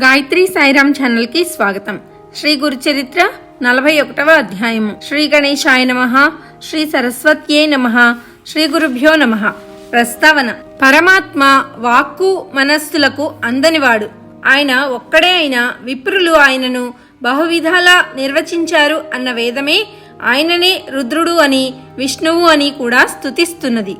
గాయత్రి సాయిరామ్ ఛానల్కి స్వాగతం. శ్రీ గురు చరిత్ర నలభై ఒకటవ అధ్యాయము. శ్రీ గణేశాయ నమ శ్రీ సరస్వత్యే నమ శ్రీ గురుభ్యో నమ. ప్రస్తావన. పరమాత్మ వాక్కు మనస్సులకు అందనివాడు. ఆయన ఒక్కడే అయిన విప్రులు ఆయనను బహువిధాలా నిర్వచించారు అన్న వేదమే ఆయననే రుద్రుడు అని విష్ణువు అని కూడా స్తుతిస్తున్నది.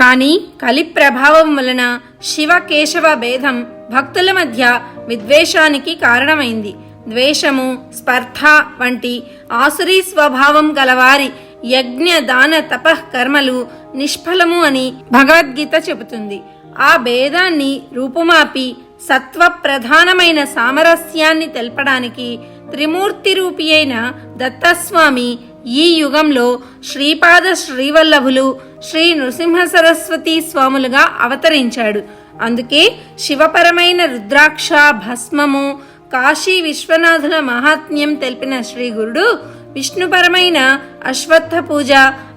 కానీ కలి ప్రభావం వలన శివ కేశవ భేదం భక్తుల మధ్య విద్వేషానికి కారణమైంది. ద్వేషము స్పర్ధ వంటి ఆసురీ స్వభావం గలవారి యజ్ఞ దాన తపః కర్మలు నిష్ఫలము అని భగవద్గీత చెబుతుంది. ఆ భేదాన్ని రూపుమాపి సత్వ ప్రధానమైన సామరస్యాన్ని తెలపడానికి త్రిమూర్తి రూపి అయిన దత్తస్వామి ఈ యుగంలో శ్రీపాద శ్రీవల్లభులు శ్రీ నృసింహ సరస్వతి స్వాములుగా అవతరించాడు. అందుకే శివపరమైన రుద్రాక్ష భస్మము కాశీ విశ్వనాథుల మహాత్మ్యం తెలిపిన శ్రీ గురుడు విష్ణుపరమైన అశ్వత్థ పూజ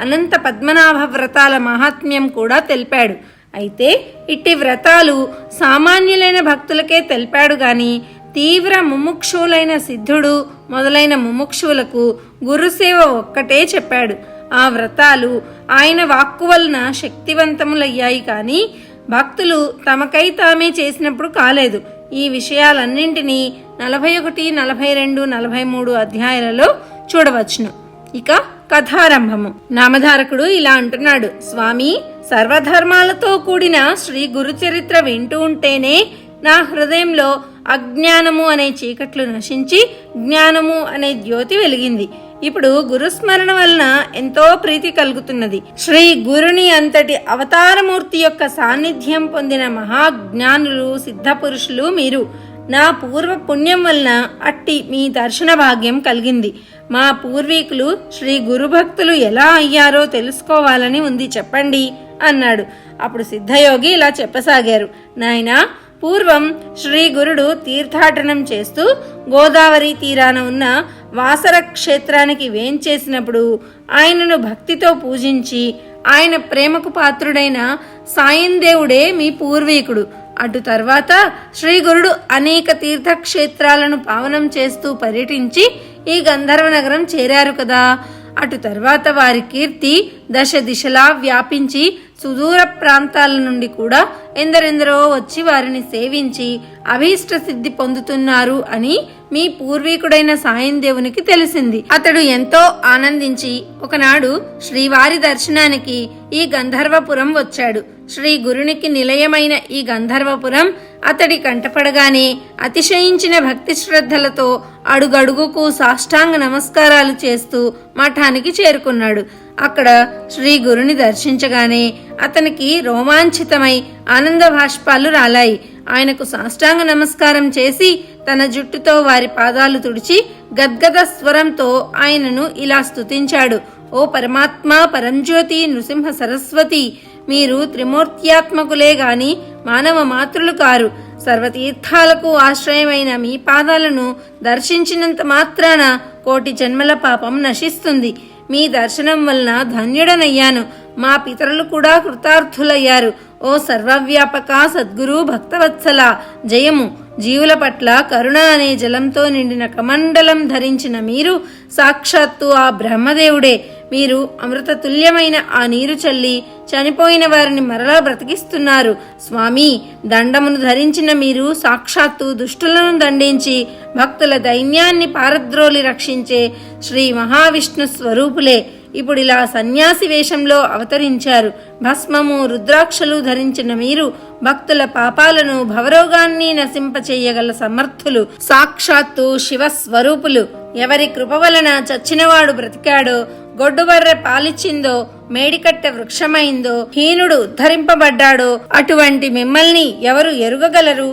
అనంత పద్మనాభ వ్రతాల మహాత్మ్యం కూడా తెలిపాడు. అయితే ఇట్టి వ్రతాలు సామాన్యులైన భక్తులకే తెలిపాడు గాని తీవ్ర ముముక్షువులైన సిద్ధుడు మొదలైన ముముక్షువులకు గురుసేవ ఒక్కటే చెప్పాడు. ఆ వ్రతాలు ఆయన వాక్కు వలన శక్తివంతములయ్యాయి కానీ భక్తులు తమకై తామే చేసినప్పుడు కాలేదు. ఈ విషయాలన్నింటినీ నలభై ఒకటి నలభై రెండు నలభై మూడు అధ్యాయాలలో చూడవచ్చును. ఇక కథారంభము. నామధారకుడు ఇలా అంటున్నాడు స్వామి సర్వధర్మాలతో కూడిన శ్రీ గురుచరిత్ర వింటూ ఉంటేనే నా హృదయంలో అజ్ఞానము అనే చీకట్లు నశించి జ్ఞానము అనే జ్యోతి వెలిగింది. ఇప్పుడు గురుస్మరణ వలన ఎంతో ప్రీతి కలుగుతున్నది. శ్రీ గురుని అంతటి అవతారమూర్తి యొక్క సాన్నిధ్యం పొందిన మహాజ్ఞానులు సిద్ధ పురుషులు మీరు. నా పూర్వ పుణ్యం వలన అట్టి మీ దర్శన భాగ్యం కలిగింది. మా పూర్వీకులు శ్రీ గురుభక్తులు ఎలా అయ్యారో తెలుసుకోవాలని ఉంది చెప్పండి అన్నాడు. అప్పుడు సిద్ధయోగి ఇలా చెప్పసాగారు. నాయనా పూర్వం శ్రీ గురుడు తీర్థాటనం చేస్తూ గోదావరి తీరాన ఉన్న వాసర క్షేత్రానికి వేంచేసినప్పుడు ఆయనను భక్తితో పూజించి ఆయన ప్రేమకు పాత్రుడైన సాయందేవుడే మీ పూర్వీకుడు. అటు తర్వాత శ్రీ గురుడు అనేక తీర్థక్షేత్రాలను పావనం చేస్తూ పర్యటించి ఈ గంధర్వ నగరం చేరారు కదా. అటు తర్వాత వారి కీర్తి దశ దిశలా వ్యాపించి సుదూర ప్రాంతాల నుండి కూడా ఎందరెందరో వచ్చి వారిని సేవించి అభీష్ట సిద్ధి పొందుతున్నారు అని మీ పూర్వీకుడైన సాయం దేవునికి తెలిసింది. అతడు ఎంతో ఆనందించి ఒకనాడు శ్రీవారి దర్శనానికి ఈ గంధర్వపురం వచ్చాడు. శ్రీ గురునికి నిలయమైన ఈ గంధర్వపురం అతడి కంటపడగానే అతిశయించిన భక్తి శ్రద్ధలతో అడుగడుగుకు సాష్టాంగ నమస్కారాలు చేస్తూ మఠానికి చేరుకున్నాడు. అక్కడ శ్రీ గురుని దర్శించగానే అతనికి రోమాంచితమై ఆనంద భాష్పాలు రాలాయి. ఆయనకు సాష్టాంగ నమస్కారం చేసి తన జుట్టుతో వారి పాదాలు తుడిచి గద్గద స్వరంతో ఆయనను ఇలా స్తుతించాడు. ఓ పరమాత్మ పరంజ్యోతి నృసింహ సరస్వతి మీరు త్రిమూర్త్యాత్మకులే గాని మానవ మాతృలు కారు. సర్వతీర్థాలకు ఆశ్రయమైన మీ పాదాలను దర్శించినంత మాత్రాన కోటి జన్మల పాపం నశిస్తుంది. మీ దర్శనం వలన ధన్యుడనయ్యాను. మా పితరులు కూడా కృతార్థులయ్యారు. ఓ సర్వవ్యాపక సద్గురు భక్తవత్సల జయము. జీవుల పట్ల కరుణ అనే జలంతో నిండిన కమండలం ధరించిన మీరు సాక్షాత్తు ఆ బ్రహ్మదేవుడే. మీరు అమృత తుల్యమైన ఆ నీరు చల్లి చనిపోయిన వారిని మరలా బ్రతికిస్తున్నారు. స్వామి దండమును ధరించిన మీరు సాక్షాత్తు దుష్టులను దండించి భక్తుల దైన్యాన్ని పారద్రోలి రక్షించే శ్రీ మహావిష్ణు స్వరూపులే. ఇప్పుడు ఇలా సన్యాసి వేషంలో అవతరించారు. భస్మము రుద్రాక్షలు ధరించిన మీరు భక్తుల పాపాలను భవరోగాన్ని నశింపచేయగల సమర్థులు. సాక్షాత్తు శివ స్వరూపులు ఎవరి కృప వలన చచ్చినవాడు బ్రతికాడో గొడ్డుబర్రె పాలిచ్చిందో మేడికట్టె వృక్షమైందో హీనుడు ఉద్ధరింపబడ్డాడో అటువంటి మిమ్మల్ని ఎవరు ఎరుగగలరు?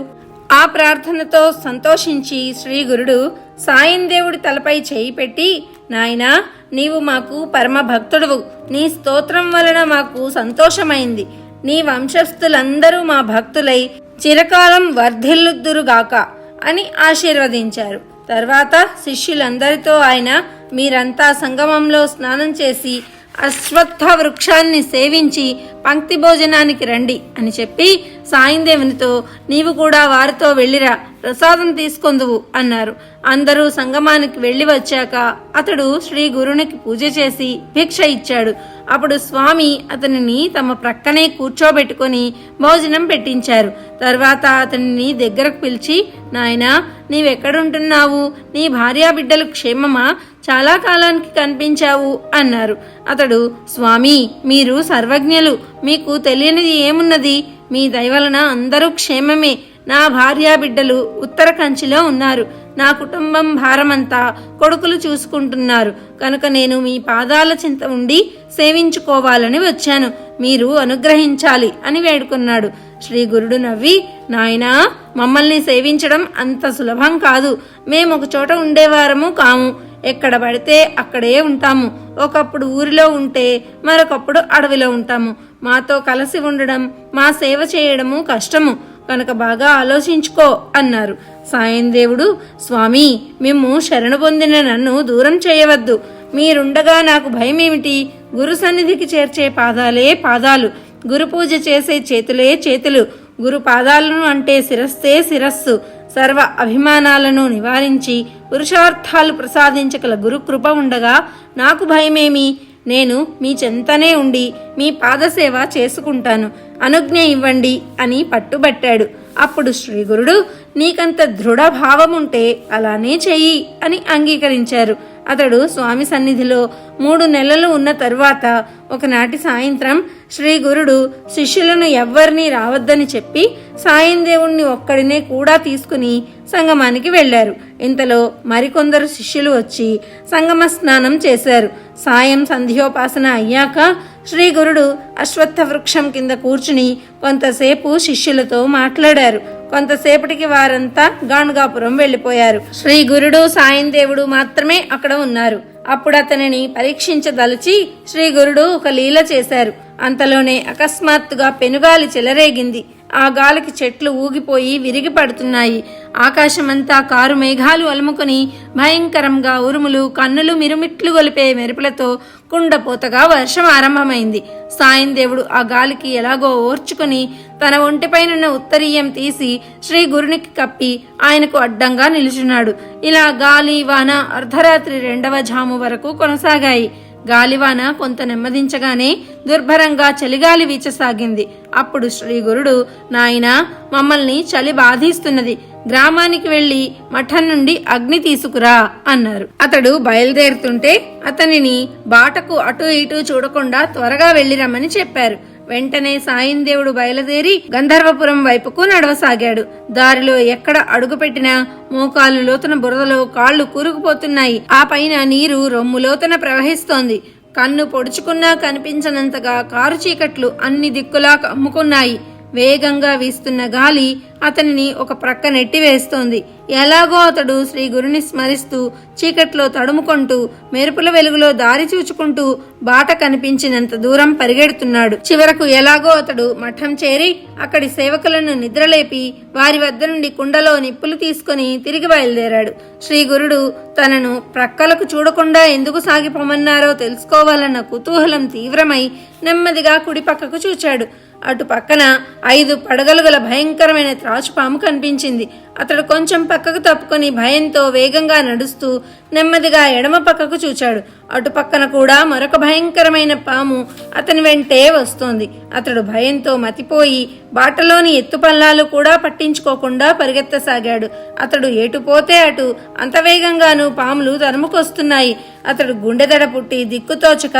ఆ ప్రార్థనతో సంతోషించి శ్రీ గురుడు సాయం దేవుడి తలపై చేయి పెట్టి నాయనా నీవు మాకు పరమ భక్తుడువు నీ స్తోత్రం వలన మాకు సంతోషమైంది. నీ వంశస్థులందరూ మా భక్తులై చిరకాలం వర్ధిల్లుద్దురుగాక అని ఆశీర్వదించారు. తర్వాత శిష్యులందరితో ఆయన మీరంతా సంగమంలో స్నానం చేసి అశ్వత్థ వృక్షాన్ని సేవించి పంక్తి భోజనానికి రండి అని చెప్పి సాయిందేవునితో నీవు కూడా వారితో వెళ్ళిరా ప్రసాదం తీసుకొందువు అన్నారు. అందరూ సంగమానికి వెళ్ళి వచ్చాక అతడు శ్రీ గురునికి పూజ చేసి భిక్ష ఇచ్చాడు. అప్పుడు స్వామి అతనిని తమ ప్రక్కనే కూర్చోబెట్టుకొని భోజనం పెట్టించారు. తర్వాత అతనిని దగ్గరకు పిలిచి నాయనా నీవెక్కడుంటున్నావు? నీ భార్యాబిడ్డలు క్షేమమా? చాలా కాలానికి కనిపించావు అన్నారు. అతడు స్వామి మీరు సర్వజ్ఞులు. మీకు తెలియనిది ఏమున్నది? మీ దయవలన అందరూ క్షేమమే. నా భార్యా బిడ్డలు ఉత్తర కంచిలో ఉన్నారు. నా కుటుంబం భారమంతా కొడుకులు చూసుకుంటున్నారు. కనుక నేను మీ పాదాల చింత ఉండి సేవించుకోవాలని వచ్చాను. మీరు అనుగ్రహించాలి అని వేడుకున్నాడు. శ్రీ గురుడు నవ్వి నాయనా మమ్మల్ని సేవించడం అంత సులభం కాదు. మేము ఒక చోట ఉండేవారము కాము. ఎక్కడ పడితే అక్కడే ఉంటాము. ఒకప్పుడు ఊరిలో ఉంటే మరొకప్పుడు అడవిలో ఉంటాము. మాతో కలిసి ఉండడం మా సేవ చేయడము కష్టము. కనుక బాగా ఆలోచించుకో అన్నారు. సాయం దేవుడు స్వామి మేము శరణు పొందిన నన్ను దూరం చేయవద్దు. మీరుండగా నాకు భయమేమిటి? గురు సన్నిధికి చేర్చే పాదాలే పాదాలు. గురు పూజ చేసే చేతులే చేతులు. గురు పాదాలను అంటే శిరస్తే శిరస్సు. సర్వ అభిమానాలను నివారించి పురుషార్థాలు ప్రసాదించగల గురు కృప ఉండగా నాకు భయమేమి? నేను మీ చెంతనే ఉండి మీ పాదసేవ చేసుకుంటాను. అనుజ్ఞ ఇవ్వండి అని పట్టుబట్టాడు. అప్పుడు శ్రీగురుడు నీకంత దృఢ భావముంటే అలానే చెయ్యి అని అంగీకరించారు. అతడు స్వామి సన్నిధిలో మూడు నెలలు ఉన్న తరువాత ఒకనాటి సాయంత్రం శ్రీ గురుడు శిష్యులను ఎవ్వరినీ రావద్దని చెప్పి సాయం దేవుణ్ణి ఒక్కడినే కూడా తీసుకుని సంగమానికి వెళ్ళారు ఇంతలో మరికొందరు శిష్యులు వచ్చి సంగమ స్నానం చేశారు. సాయం సంధ్యోపాసన అయ్యాక శ్రీ గురుడు అశ్వత్థ వృక్షం కింద కూర్చుని కొంతసేపు శిష్యులతో మాట్లాడారు. కొంతసేపటికి వారంతా గాణుగాపురం వెళ్ళిపోయారు శ్రీ గురుడు సాయం దేవుడు మాత్రమే అక్కడ ఉన్నారు. అప్పుడు అతనిని పరీక్షించదలిచి శ్రీ గురుడు ఒక లీల చేశారు. అంతలోనే అకస్మాత్తుగా పెనుగాలి చెలరేగింది. ఆ గాలికి చెట్లు ఊగిపోయి విరిగి పడుతున్నాయి ఆకాశమంతా కారు మేఘాలు అలుముకొని భయంకరంగా ఉరుములు కన్నులు మిరుమిట్లు గొలిపే మెరుపులతో కుండపోతగా వర్షం ఆరంభమైంది. సాయం దేవుడు ఆ గాలికి ఎలాగో ఓర్చుకుని తన ఒంటిపైనున్న ఉత్తరీయం తీసి శ్రీ గురునికి కప్పి ఆయనకు అడ్డంగా నిలుచున్నాడు. ఇలా గాలి వాన అర్ధరాత్రి రెండవ జాము వరకు కొనసాగాయి. గాలివాన కొంత నెమ్మదించగానే దుర్భరంగా చలిగాలి వీచసాగింది. అప్పుడు శ్రీగురుడు నాయన నాయనా మమ్మల్ని చలి బాధిస్తున్నది. గ్రామానికి వెళ్ళి మఠం నుండి అగ్ని తీసుకురా అన్నారు. అతడు బయలుదేరుతుంటే అతనిని బాటకు అటు ఇటు చూడకుండా త్వరగా వెళ్ళిరమ్మని చెప్పారు. వెంటనే సాయిందేవుడు బయలుదేరి గంధర్వపురం వైపుకు నడవసాగాడు. దారిలో ఎక్కడ అడుగుపెట్టినా మోకాలు లోతున బురదలో కాళ్ళు కూరుకుపోతున్నాయి. ఆ పైన నీరు రొమ్ము లోతున ప్రవహిస్తోంది. కన్ను పొడుచుకున్నా కనిపించనంతగా కారు చీకట్లు అన్ని దిక్కులా కమ్ముకున్నాయి. వేగంగా వీస్తున్న గాలి అతనిని ఒక ప్రక్క నెట్టివేస్తోంది. ఎలాగో అతడు శ్రీ గురుని స్మరిస్తూ చీకట్లో తడుముకుంటూ మెరుపుల వెలుగులో దారి చూచుకుంటూ బాట కనిపించినంత దూరం పరిగెడుతున్నాడు. చివరకు ఎలాగో అతడు మఠం చేరి అక్కడి సేవకులను నిద్రలేపి వారి వద్ద నుండి కుండలో నిప్పులు తీసుకుని తిరిగి బయలుదేరాడు. శ్రీ గురుడు తనను ప్రక్కలకు చూడకుండా ఎందుకు సాగిపోమన్నారో తెలుసుకోవాలన్న కుతూహలం తీవ్రమై నెమ్మదిగా కుడి పక్కకు చూచాడు. అటు పక్కన ఐదు పడగలు గల భయంకరమైన త్రాచుపాము కనిపించింది. అతడు కొంచెం పక్కకు తప్పుకొని భయంతో వేగంగా నడుస్తూ నెమ్మదిగా ఎడమ పక్కకు చూచాడు. అటు పక్కన కూడా మరొక భయంకరమైన పాము అతని వెంటే వస్తోంది. అతడు భయంతో మతిపోయి బాటలోని ఎత్తుపల్లాలు కూడా పట్టించుకోకుండా పరిగెత్తసాగాడు. అతడు ఎటు పోతే అటు అంత వేగంగాను పాములు తరుముకొస్తున్నాయి. అతడు గుండెదడ పుట్టి దిక్కుతోచక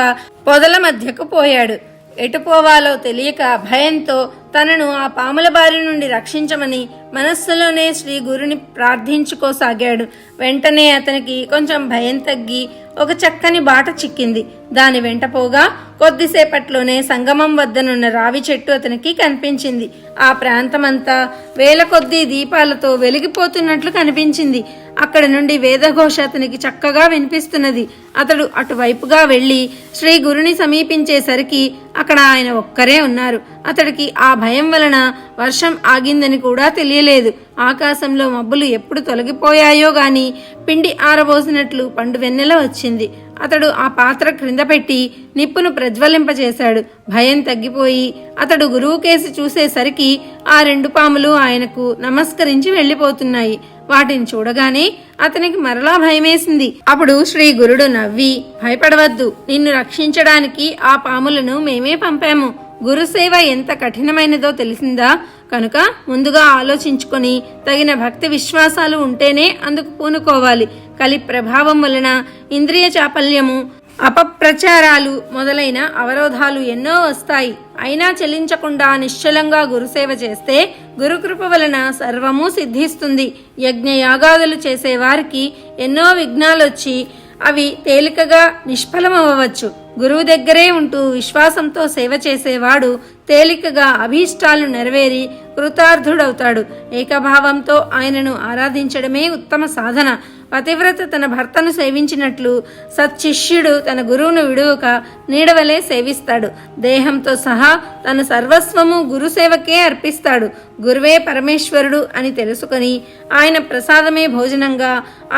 పొదల మధ్యకు పోయాడు. ఎటుపోవాలో తెలియక భయంతో తనను ఆ పాముల బారి నుండి రక్షించమని మనస్సులోనే శ్రీ గురుని ప్రార్థించుకోసాగాడు. వెంటనే అతనికి కొంచెం భయం తగ్గి ఒక చక్కని బాట చిక్కింది. దాని వెంట పోగా కొద్దిసేపట్లోనే సంగమం వద్దనున్న రావి చెట్టు అతనికి కనిపించింది. ఆ ప్రాంతమంతా వేల కొద్దీ దీపాలతో వెలిగిపోతున్నట్లు కనిపించింది. అక్కడ నుండి వేదఘోష అతనికి చక్కగా వినిపిస్తున్నది. అతడు అటువైపుగా వెళ్ళి శ్రీ గురుని సమీపించేసరికి అక్కడ ఆయన ఒక్కరే ఉన్నారు. అతడికి ఆ భయం వలన వర్షం ఆగిందని కూడా తెలియ తెలియలేదు. ఆకాశంలో మబ్బులు ఎప్పుడు తొలగిపోయాయో గాని పిండి ఆరబోసినట్లు పండు వెన్నెల వచ్చింది. అతడు ఆ పాత్ర క్రింద పెట్టి నిప్పును ప్రజ్వలింపచేశాడు భయం తగ్గిపోయి అతడు గురువుకేసి చూసేసరికి ఆ రెండు పాములు ఆయనకు నమస్కరించి వెళ్ళిపోతున్నాయి. వాటిని చూడగానే అతనికి మరలా భయమేసింది. అప్పుడు శ్రీ గురుడు నవ్వి భయపడవద్దు నిన్ను రక్షించడానికి ఆ పాములను మేమే పంపాము. గురుసేవ ఎంత కఠినమైనదో తెలిసిందా? కనుక ముందుగా ఆలోచించుకొని తగిన భక్తి విశ్వాసాలు ఉంటేనే అందుకు పూనుకోవాలి. కలి ప్రభావం వలన ఇంద్రియ చాపల్యము అపప్రచారాలు మొదలైన అవరోధాలు ఎన్నో వస్తాయి. అయినా చెల్లించకుండా నిశ్చలంగా గురుసేవ చేస్తే గురుకృప వలన సర్వము సిద్ధిస్తుంది. యజ్ఞయాగాదులు చేసేవారికి చేసే వారికి ఎన్నో విఘ్నాలొచ్చి అవి తేలికగా నిష్ఫలమవ్వచ్చు. గురువు దగ్గరే ఉంటూ విశ్వాసంతో సేవ చేసేవాడు తేలికగా అభీష్టాలు నెరవేరి కృతార్థుడవుతాడు. ఏకభావంతో ఆయనను ఆరాధించడమే ఉత్తమ సాధన. పతివ్రత తన భర్తను సేవించినట్లు సత్శిష్యుడు తన గురువును విడువక నీడవలే సేవిస్తాడు. దేహంతో సహా తన సర్వస్వము గురుసేవకే అర్పిస్తాడు. గురువే పరమేశ్వరుడు అని తెలుసుకొని ఆయన ప్రసాదమే భోజనంగా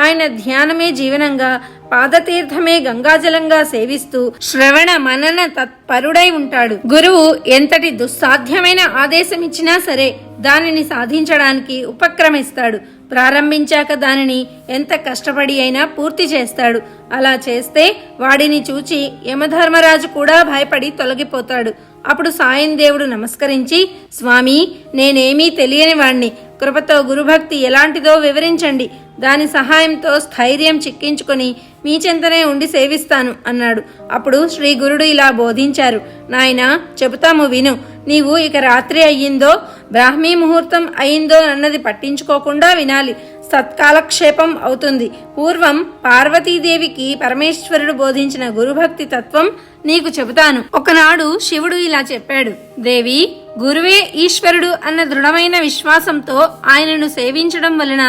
ఆయన ధ్యానమే జీవనంగా పాదతీర్థమే గంగాజలంగా సేవిస్తూ శ్రవణ మనన తత్పరుడై ఉంటాడు. గురువు ఎంతటి దుస్సాధ్యమైన ఆదేశం ఇచ్చినా సరే దానిని సాధించడానికి ఉపక్రమిస్తాడు. ప్రారంభించాక దానిని ఎంత కష్టపడి అయినా పూర్తి చేస్తాడు. అలా చేస్తే వాడిని చూచి యమధర్మరాజు కూడా భయపడి తొలగిపోతాడు. అప్పుడు సాయం దేవుడు నమస్కరించి స్వామి నేనేమీ తెలియని వాణ్ణి. కృపతో గురుభక్తి ఎలాంటిదో వివరించండి. దాని సహాయంతో స్థైర్యం చిక్కించుకొని మీ చెంతనే ఉండి సేవిస్తాను అన్నాడు. అప్పుడు శ్రీ గురుడు ఇలా బోధించారు. నాయనా చెబుతాము విను. నీవు ఇక రాత్రి అయ్యిందో బ్రాహ్మీ ముహూర్తం అయిందో అన్నది పట్టించుకోకుండా వినాలి. సత్కాలక్షేపం అవుతుంది. పూర్వం పార్వతీదేవికి పరమేశ్వరుడు బోధించిన గురుభక్తి తత్వం నీకు చెబుతాను. ఒకనాడు శివుడు ఇలా చెప్పాడు. దేవి గురువే ఈశ్వరుడు అన్న దృఢమైన విశ్వాసంతో ఆయనను సేవించడం వలన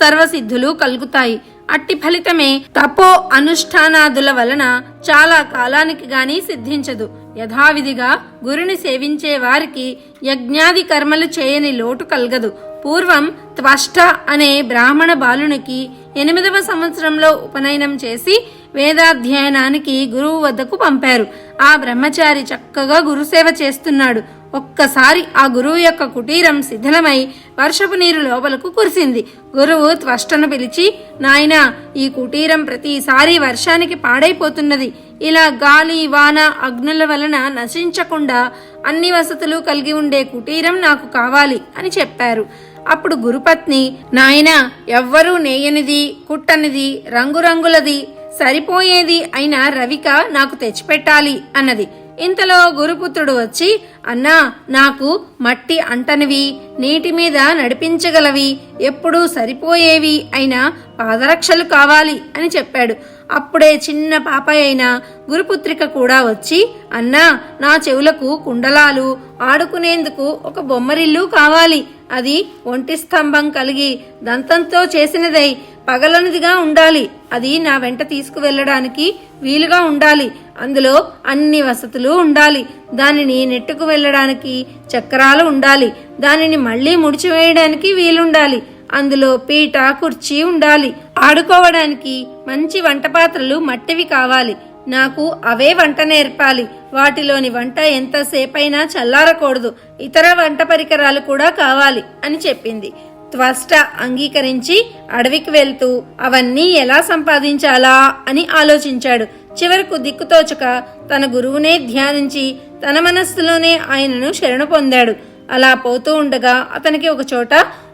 సర్వసిద్ధులు కలుగుతాయి. అట్టి ఫలితమే తపో అనుష్ఠానాదుల వలన చాలా కాలానికి గాని సిద్ధించదు. యథావిధిగా గురుని సేవించే వారికి యజ్ఞాది కర్మలు చేయని లోటు కలగదు. పూర్వం త్వష్ట అనే బ్రాహ్మణ బాలునికి ఎనిమిదవ సంవత్సరంలో ఉపనయనం చేసి వేదాధ్యయనానికి గురువు వద్దకు పంపారు. ఆ బ్రహ్మచారి చక్కగా గురుసేవ చేస్తున్నాడు. ఒక్కసారి ఆ గురువు యొక్క కుటీరం శిథిలమై వర్షపు నీరు లోపలకు కురిసింది. గురువు త్వష్టను పిలిచి నాయనా ఈ కుటీరం ప్రతిసారి వర్షానికి పాడైపోతున్నది. ఇలా గాలి వాన అగ్నుల వలన నశించకుండా అన్ని వసతులు కలిగి ఉండే కుటీరం నాకు కావాలి అని చెప్పారు. అప్పుడు గురుపత్ని నాయన ఎవ్వరూ నేయనిది కుట్టనిది రంగురంగులది సరిపోయేది అయిన రవిక నాకు తెచ్చిపెట్టాలి అన్నది. ఇంతలో గురుపుత్రుడు వచ్చి అన్నా నాకు మట్టి అంటనివి నీటి మీద నడిపించగలవి ఎప్పుడూ సరిపోయేవి అయిన పాదరక్షలు కావాలి అని చెప్పాడు. అప్పుడే చిన్న పాప అయిన గురుపుత్రిక కూడా వచ్చి అన్నా నా చెవులకు కుండలాలు ఆడుకునేందుకు ఒక బొమ్మరిల్లు కావాలి. అది ఒంటి స్తంభం కలిగి దంతంతో చేసినదై పగలనిదిగా ఉండాలి. అది నా వెంట తీసుకువెళ్ళడానికి వీలుగా ఉండాలి. అందులో అన్ని వసతులు ఉండాలి. దానిని నెట్టుకు వెళ్ళడానికి చక్రాలు ఉండాలి. దానిని మళ్ళీ ముడిచివేయడానికి వీలుండాలి. అందులో పీట కుర్చీ ఉండాలి. ఆడుకోవడానికి మంచి వంట పాత్రలు మట్టివి కావాలి. నాకు అవే వంట నేర్పాలి. వాటిలోని వంట ఎంతసేపైనా చల్లారకూడదు. ఇతర వంట పరికరాలు కూడా కావాలి అని చెప్పింది. త్వష్ట అంగీకరించి అడవికి వెళ్తూ అవన్నీ ఎలా సంపాదించాలా అని ఆలోచించాడు. చివరకు దిక్కుతోచక తన గురువునే ధ్యానించి తన మనస్సులోనే ఆయనను శరణు పొందాడు. అలా పోతూ ఉండగా అతనికి ఒక చోట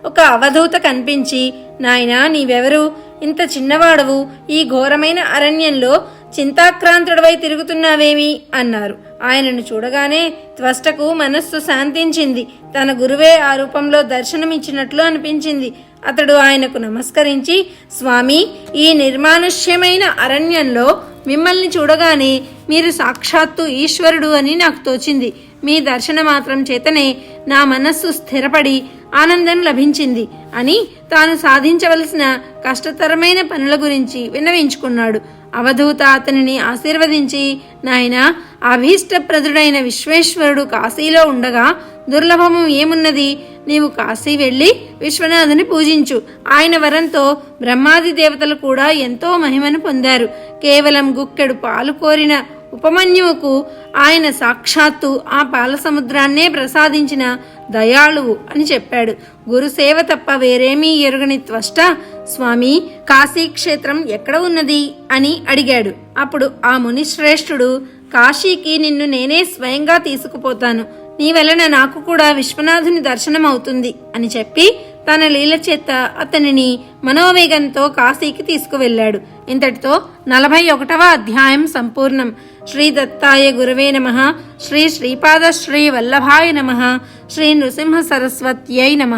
ఒక అవధూత కనిపించి నాయనా నీవెవరు? ఇంత చిన్నవాడవు. ఈ ఘోరమైన అరణ్యంలో చింతాక్రాంతుడవై తిరుగుతున్నావేమి? అన్నారు. ఆయనను చూడగానే త్వష్టకు మనస్సు శాంతించింది. తన గురువే ఆ రూపంలో దర్శనమిచ్చినట్లు అనిపించింది. అతడు ఆయనకు నమస్కరించి స్వామి ఈ నిర్మానుష్యమైన అరణ్యంలో మిమ్మల్ని చూడగానే మీరు సాక్షాత్తు ఈశ్వరుడు అని నాకు తోచింది. మీ దర్శన మాత్రం చేతనే నా మనస్సు స్థిరపడి ఆనందం లభించింది అని తాను సాధించవలసిన కష్టతరమైన పనుల గురించి విన్నవించుకున్నాడు. అవధూత అతనిని ఆశీర్వదించి నాయన అభీష్టప్రదుడైన విశ్వేశ్వరుడు కాశీలో ఉండగా దుర్లభము ఏమున్నది? నీవు కాశీ వెళ్ళి విశ్వనాథుని పూజించు. ఆయన వరంతో బ్రహ్మాది దేవతలు కూడా ఎంతో మహిమను పొందారు. కేవలం గుక్కెడు పాలు కోరిన ఉపమన్యువుకు ఆయన సాక్షాత్తు ఆ పాలసముద్రాన్నే ప్రసాదించిన దయాళువు అని చెప్పాడు. గురుసేవ తప్ప వేరేమీ ఎరుగని త్వష్ట స్వామి కాశీ క్షేత్రం ఎక్కడ ఉన్నది? అని అడిగాడు. అప్పుడు ఆ మునిశ్రేష్ఠుడు కాశీకి నిన్ను నేనే స్వయంగా తీసుకుపోతాను. నీ వలన నాకు కూడా విశ్వనాథుని దర్శనం అవుతుంది అని చెప్పి తన లీల చేత అతనిని మనోవేగంతో కాశీకి తీసుకువెళ్ళాడు. ఇంతటితో నలభై ఒకటవ అధ్యాయం సంపూర్ణం. శ్రీ దత్తాయ గురువే నమ. శ్రీ శ్రీపాద శ్రీ వల్లభాయ నమ. శ్రీ నృసింహ సరస్వత్యై నమ.